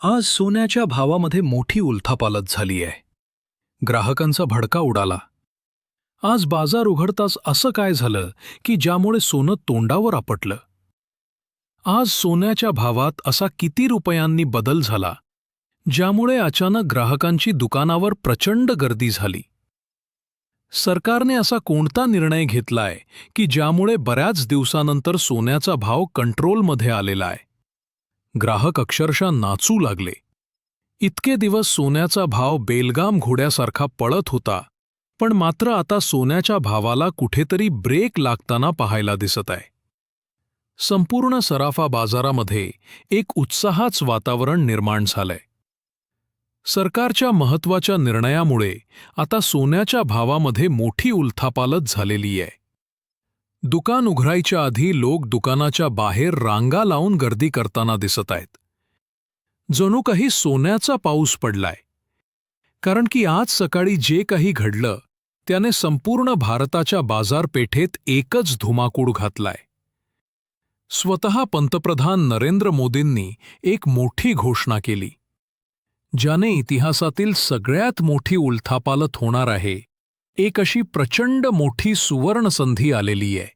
आज सोन्याच्या भावामध्ये मोठी उलथापालत झाली आहे ग्राहकांचा भडका उडाला. आज बाजार उघडताच असं काय झालं की ज्यामुळे सोनं तोंडावर आपटलं? आज सोन्याच्या भावात असा किती रुपयांनी बदल झाला ज्यामुळे अचानक ग्राहकांची दुकानावर प्रचंड गर्दी झाली? सरकारने असा कोणता निर्णय घेतलाय की ज्यामुळे बऱ्याच दिवसानंतर सोन्याचा भाव कंट्रोलमध्ये आलेला आहे? ग्राहक अक्षरशः नाचू लागले. इतके दिवस सोन्याचा भाव बेलगाम घोड्यासारखा पळत होता पण मात्र आता सोन्याच्या भावाला कुठेतरी ब्रेक लागताना पाहायला दिसत आहे. संपूर्ण सराफा बाजारामध्ये एक उत्साहाच वातावरण निर्माण झालंय. सरकारच्या महत्त्वाच्या निर्णयामुळे आता सोन्याच्या भावामध्ये मोठी उलथापालत झालेली आहे. दुकान उघडायच्या आधी लोक दुकानाच्या बाहेर रांगा लावून गर्दी करताना दिसत आहेत. जणू काही सोन्याचा पाऊस पडलाय. कारण की आज सकाळी जे काही घडलं त्याने संपूर्ण भारताच्या बाजारपेठेत एकच धुमाकूळ घातलाय. स्वतः पंतप्रधान नरेंद्र मोदींनी एक मोठी घोषणा केली ज्याने इतिहासातील सगळ्यात मोठी उलथापालत होणार आहे एक अशी प्रचंड मोठी सुवर्णसंधी आलेली आहे.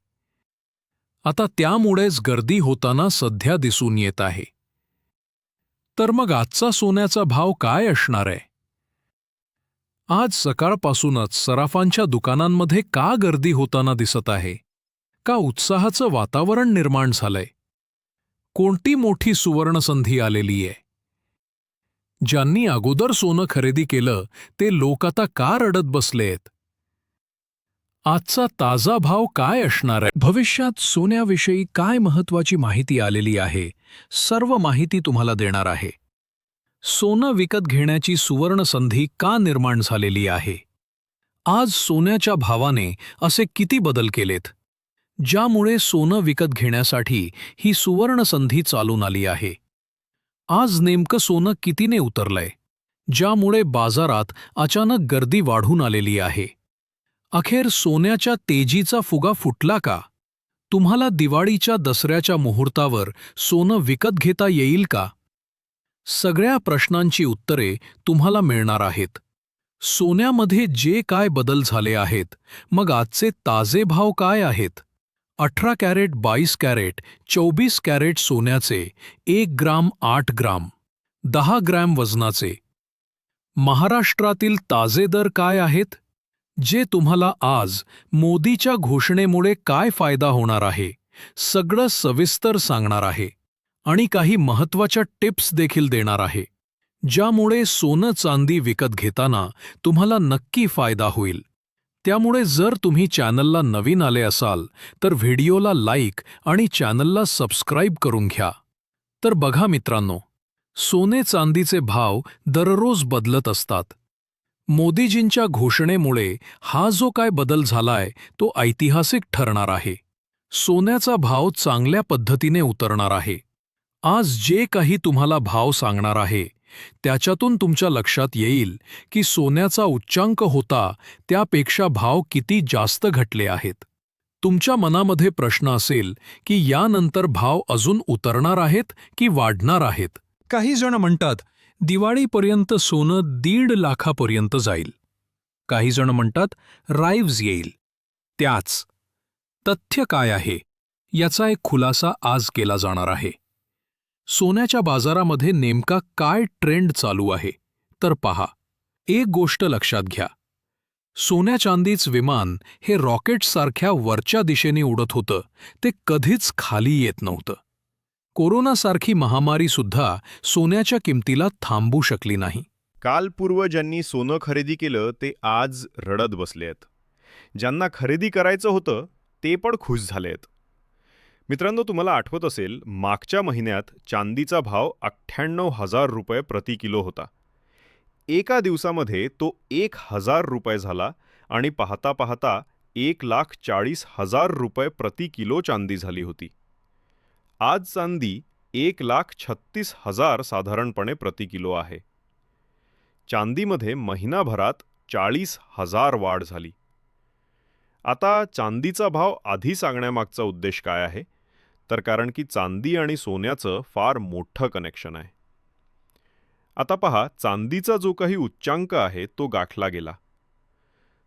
आता त्यामुळेच गर्दी होताना सध्या दिसून येत आहे. तर मग आजचा सोन्याचा भाव काय असणार आहे? आज सकाळपासूनच सराफांच्या दुकानांमध्ये का गर्दी होताना दिसत आहे? का उत्साहाचं वातावरण निर्माण झालंय? कोणती मोठी सुवर्णसंधी आलेली आहे? ज्यांनी अगोदर सोनं खरेदी केलं ते लोक आता का रडत बसलेत? आजचा ताजा भाव काय असणार आहे? भविष्यात सोन्याविषयी काय महत्वाची माहिती आलेली आहे? सर्व माहिती तुम्हाला देणार आहे. सोनं विकत घेण्याची सुवर्ण संधी का निर्माण झालेली आहे? आज सोन्याच्या भावाने असे किती बदल केलेत? ज्यामुळे सोनं विकत घेण्यासाठी ही सुवर्णसंधी चालून आली आहे. आज नेमकं सोनं कितीने उतरलंय? ज्यामुळे बाजारात अचानक गर्दी वाढून आलेली आहे. अखेर सोन्याच्या तेजीचा फुगा फुटला का? तुम्हाला दिवाळीच्या दसऱ्याच्या मुहूर्तावर सोनं विकत घेता येईल का? सगळ्या प्रश्नांची उत्तरे तुम्हाला मिळणार आहेत. सोन्यामध्ये जे काय बदल झाले आहेत मग आजचे ताजे भाव काय आहेत? अठरा कॅरेट बाईस कॅरेट चोवीस कॅरेट सोन्याचे एक ग्राम आठ ग्राम दहा ग्रॅम वजनाचे. महाराष्ट्रातील ताजे दर काय आहेत? जे तुम्हाला आज मोदीच्या घोषणेमुळे काय फायदा होणार आहे सगळं सविस्तर सांगणार आहे आणि काही महत्त्वाच्या टिप्स देखील देणार आहे ज्यामुळे सोनं चांदी विकत घेताना तुम्हाला नक्की फायदा होईल. त्यामुळे जर तुम्ही चॅनलला नवीन आले असाल तर व्हिडिओला लाईक आणि चॅनलला सबस्क्राईब करून घ्या. तर बघा मित्रांनो सोने चांदीचे भाव दररोज बदलत असतात. मोदीजींच्या घोषणेमुळे हा जो काय बदल झालाय तो ऐतिहासिक ठरणार आहे. सोन्याचा भाव चांगल्या पद्धतीने उतरणार आहे. आज जे काही तुम्हाला भाव सांगणार आहे त्याच्यातून तुमच्या लक्षात येईल की सोन्याचा उच्चांक होता त्यापेक्षा भाव किती जास्त घटले आहेत. तुमच्या मनामध्ये प्रश्न असेल की यानंतर भाव अजून उतरणार आहेत की वाढणार आहेत? काही जण म्हणतात दिवाळीपर्यंत सोनं दीड लाखापर्यंत जाईल. काही जण म्हणतात राईव्ज येईल. त्याच तथ्य काय आहे? याचा एक खुलासा आज केला जाणार आहे. सोन्याच्या बाजारामध्ये नेमका काय ट्रेंड चालू आहे तर पहा. एक गोष्ट लक्षात घ्या. सोन्या चांदीच विमान हे रॉकेटसारख्या वरच्या दिशेने उडत होतं ते कधीच खाली येत नव्हतं. कोरोनासारखी महामारीसुद्धा सोन्याच्या किमतीला थांबू शकली नाही. काल पूर्वजांनी सोनं खरेदी केलं ते आज रडत बसले आहेत. ज्यांना खरेदी करायचं होतं ते पण खुश झाले आहेत. मित्रांनो तुम्हाला आठवत असेल मागच्या महिन्यात चांदीचा भाव अठ्ठ्याण्णव हजार रुपये प्रति किलो होता. एका दिवसामध्ये तो एक हजार रुपये झाला आणि पाहता पाहता एक लाख चाळीस हजार रुपये प्रति किलो चांदी झाली होती. आज चांदी एक लाख छत्तीस हजार साधारणपणे प्रति किलो आहे. चांदीमध्ये महिनाभरात चाळीस हजार वाढ झाली. आता चांदीचा भाव आधी सांगण्यामागचा उद्देश काय आहे? तर कारण की चांदी आणि सोन्याचं फार मोठं कनेक्शन आहे. आता पहा चांदीचा जो काही उच्चांक आहे तो गाठला गेला.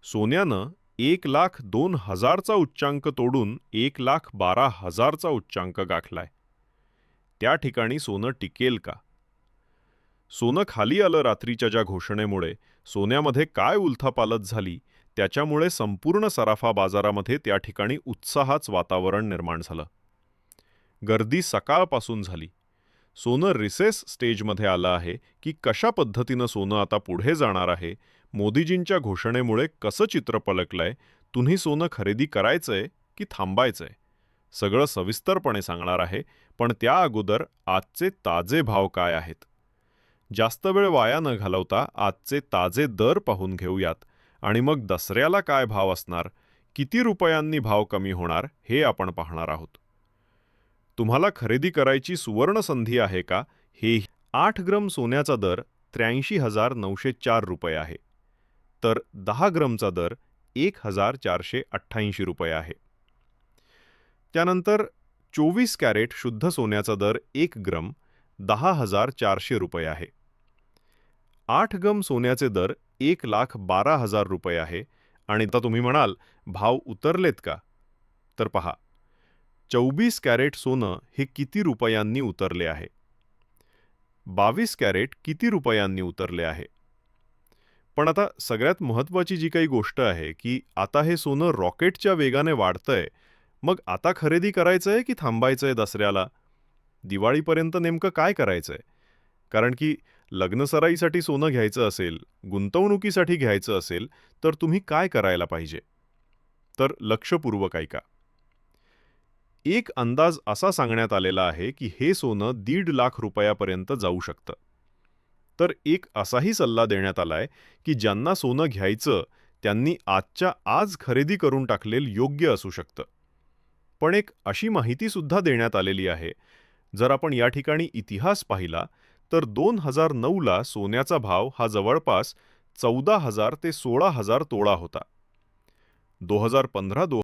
सोन्यानं एक लाख दोन हजारचा उच्चांक तोडून एक लाख बारा हजारचा उच्चांक गाठलाय त्या ठिकाणी सोनं टिकेल का? सोनं खाली आलं रात्रीच्या ज्या घोषणेमुळे सोन्यामध्ये काय उलथापालत झाली त्याच्यामुळे संपूर्ण सराफा बाजारामध्ये त्या ठिकाणी उत्साहाच वातावरण निर्माण झालं. गर्दी सकाळपासून झाली. सोनं रिसेस स्टेजमध्ये आलं आहे की कशा पद्धतीनं सोनं आता पुढे जाणार आहे? मोदीजींच्या घोषणेमुळे कसं चित्र पलकलंय? तुम्ही सोनं खरेदी करायचंय की थांबायचंय? सगळं सविस्तरपणे सांगणार आहे पण त्या अगोदर आजचे ताजे भाव काय आहेत? जास्त वेळ वाया न घालवता आजचे ताजे दर पाहून घेऊयात. आणि मग दसऱ्याला काय भाव असणार? किती रुपयांनी भाव कमी होणार? हे आपण पाहणार आहोत. तुम्हाला खरेदी करायची सुवर्ण संधी आहे का? हे आठ ग्रम सोन्याचा दर त्र्याऐंशी हजार नऊशे चार रुपये आहे. तर दहा ग्रमचा दर एक हजार चारशे अठ्ठ्याऐंशी रुपये आहे. त्यानंतर चोवीस कॅरेट शुद्ध सोन्याचा दर एक ग्रम दहा हजार चारशे रुपये आहे. आठ गम सोन्याचे दर एक लाख बारा हजार रुपये आहे आणि आता तुम्ही म्हणाल भाव उतरलेत का? तर पहा चौबीस कॅरेट सोनं हे किती रुपयांनी उतरले आहे? बावीस कॅरेट किती रुपयांनी उतरले आहे? पण आता सगळ्यात महत्त्वाची जी काही गोष्ट आहे की आता हे सोनं रॉकेटच्या वेगाने वाढतंय मग आता खरेदी करायचंय की थांबायचंय दसऱ्याला? दिवाळीपर्यंत नेमकं काय करायचंय? कारण की लग्नसराईसाठी सोनं घ्यायचं असेल गुंतवणुकीसाठी घ्यायचं असेल तर तुम्ही काय करायला पाहिजे? तर लक्षपूर्वक ऐका. एक अंदाज असा सांगण्यात आलेला आहे की हे सोनं दीड लाख रुपयापर्यंत जाऊ शकतं. तर एक असाही सल्ला देण्यात आलाय की ज्यांना सोनं घ्यायचं त्यांनी आजच्या आज खरेदी करून टाकलेल योग्य असू शकतं. पण एक अशी माहितीसुद्धा देण्यात आलेली आहे. जर आपण या ठिकाणी इतिहास पाहिला तर दोन हजार नऊला सोन्याचा भाव हा जवळपास चौदा हजार ते सोळा हजार तोळा होता. दो हजार पंधरा दो